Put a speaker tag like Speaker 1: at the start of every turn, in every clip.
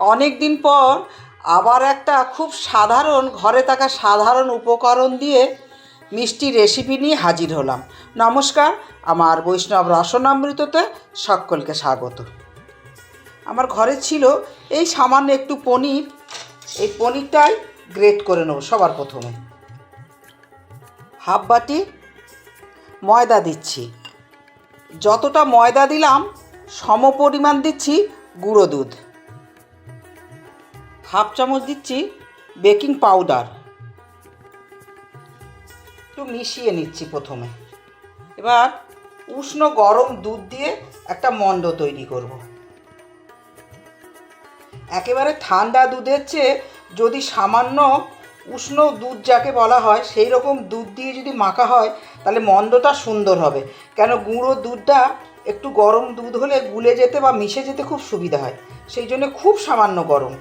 Speaker 1: অনেক দিন পর আবার একটা খুব সাধারণ, ঘরে থাকা সাধারণ উপকরণ দিয়ে মিষ্টি রেসিপি নিয়ে হাজির হলাম। নমস্কার, আমার বৈষ্ণব রসনামৃততে সকলকে স্বাগত। আমার ঘরে ছিল এই সামান্য একটু পনির। এই পনিরটাই গ্রেট করে নেব সবার প্রথমে। হাফ বাটি ময়দা দিচ্ছি। যতটা ময়দা দিলাম, সম পরিমাণ দিচ্ছি গুঁড়ো দুধ। হাফ চামচ দিচ্ছি বেকিং পাউডার। একটু মিশিয়ে নিচ্ছি প্রথমে। এবার উষ্ণ গরম দুধ দিয়ে একটা মণ্ড তৈরি করব। একেবারে ঠান্ডা দুধের চেয়ে যদি সামান্য উষ্ণ দুধ যাকে বলা হয়, সেই রকম দুধ দিয়ে যদি মাখা হয়, তাহলে মণ্ডটা সুন্দর হবে। কেন গুঁড়ো দুধটা একটু গরম দুধ হলে গুলে যেতে বা মিশে যেতে খুব সুবিধা হয়। সেই জন্য খুব সামান্য গরম।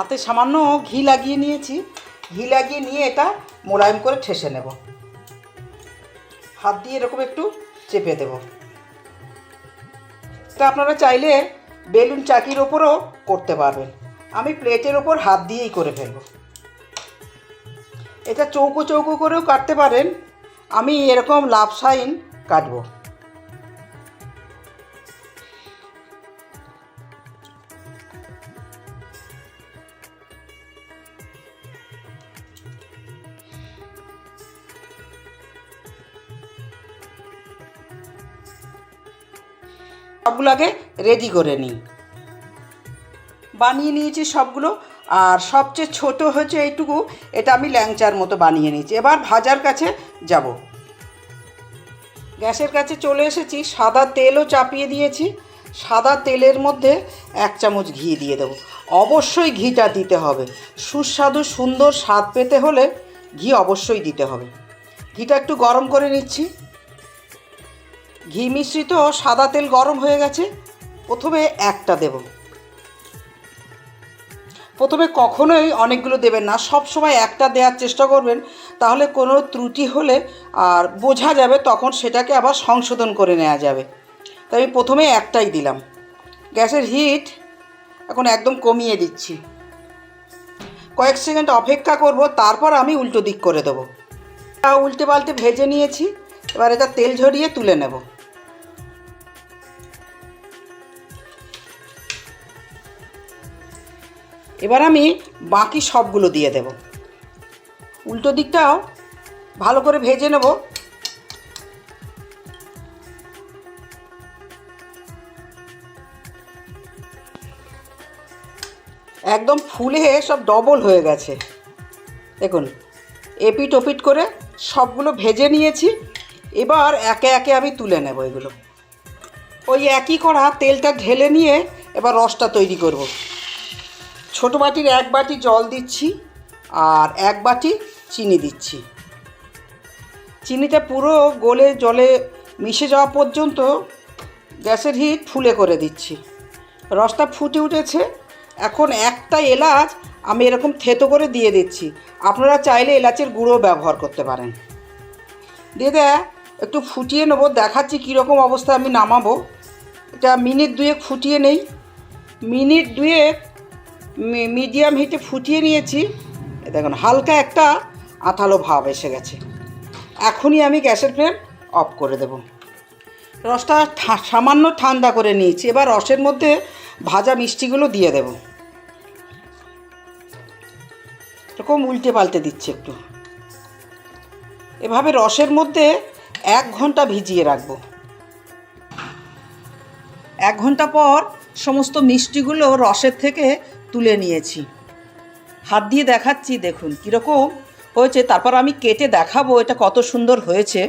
Speaker 1: হাতে সামান্য ঘি লাগিয়ে নিয়েছি। ঘি লাগিয়ে নিয়ে এটা মোলায়েম করে ঠেসে নেব। হাত দিয়ে এরকম একটু চেপে দেব। এটা আপনারা চাইলে বেলুন চাকির ওপরও করতে পারবেন। আমি প্লেটের ওপর হাত দিয়েই করে ফেলব। এটা চৌকো চৌকো করেও কাটতে পারেন। আমি এরকম লাভ সাইন কাটবো। সবগুলো আগে রেডি করে নিই। বানিয়ে নিয়েছি সবগুলো, আর সবচেয়ে ছোট হচ্ছে এইটুকু, এটা আমি ল্যাংচার মতো বানিয়ে নিয়েছি। এবার ভাজার কাছে যাব। গ্যাসের কাছে চলে এসেছি, সাদা তেলও চাপিয়ে দিয়েছি। সাদা তেলের মধ্যে এক চামচ ঘি দিয়ে দেবো। অবশ্যই ঘিটা দিতে হবে। সুস্বাদু, সুন্দর স্বাদ পেতে হলে ঘি অবশ্যই দিতে হবে। ঘিটা একটু গরম করে নিচ্ছি। ঘি মিশ্রিত সাদা তেল গরম হয়ে গেছে। প্রথমে একটা দেব। প্রথমে কখনোই অনেকগুলো দেবেন না, সব সময় একটা দেওয়ার চেষ্টা করবেন, তাহলে কোনো ত্রুটি হলে আর বোঝা যাবে তখন সেটাকে আবার সংশোধন করে নেওয়া যাবে। তাই আমি প্রথমে একটাই দিলাম। গ্যাসের হিট এখন একদম কমিয়ে দিচ্ছি। কয়েক সেকেন্ড অপেক্ষা করব, তারপর আমি উল্টো দিক করে দেবো। উল্টে পাল্টে ভেজে নিয়েছি। এবার এটা তেল ঝরিয়ে তুলে নেব। এবার আমি বাকি সবগুলো দিয়ে দেব। উল্টো দিকটাও ভালো করে ভেজে নেব। একদম ফুলে সব ডবল হয়ে গেছে। দেখুন এপিট ওপিট করে সবগুলো ভেজে নিয়েছি। এবার একে একে আমি তুলে নেব এগুলো। ওই একই করা তেলটা ঢেলে নিয়ে এবার রসটা তৈরি করব। ছোটো বাটির এক বাটি জল দিচ্ছি আর এক বাটি চিনি দিচ্ছি। চিনিটা পুরো গলে জলে মিশে যাওয়া পর্যন্ত গ্যাসের হিট ফুলে করে দিচ্ছি। রসটা ফুটে উঠেছে। এখন একটা এলাচ আমি এরকম থেতো করে দিয়ে দিচ্ছি। আপনারা চাইলে এলাচের গুঁড়ো ব্যবহার করতে পারেন। দিয়ে দেয় একটু ফুটিয়ে নেব, দেখাচ্ছি কীরকম অবস্থা আমি নামাবো। এটা মিনিট দুয়েক ফুটিয়ে নেই। মিনিট দুয়েক মিডিয়াম হিটে ফুটিয়ে নিয়েছি। দেখুন, হালকা একটা আঠালো ভাব এসে গেছে। এখনই আমি গ্যাসের ফ্লেম অফ করে দেব। রসটা সামান্য ঠান্ডা করে নিয়েছি। এবার রসের মধ্যে ভাজা মিষ্টিগুলো দিয়ে দেব। এরকম উল্টে পাল্টে দিচ্ছি একটু। এভাবে রসের মধ্যে এক ঘণ্টা ভিজিয়ে রাখব। এক ঘণ্টা পর সমস্ত মিষ্টিগুলো রসের থেকে তুলে নিয়েছি। হাত দিয়ে দেখাচ্ছি, দেখুন কীরকম হয়েছে। তারপর আমি কেটে দেখাবো এটা কত সুন্দর হয়েছে।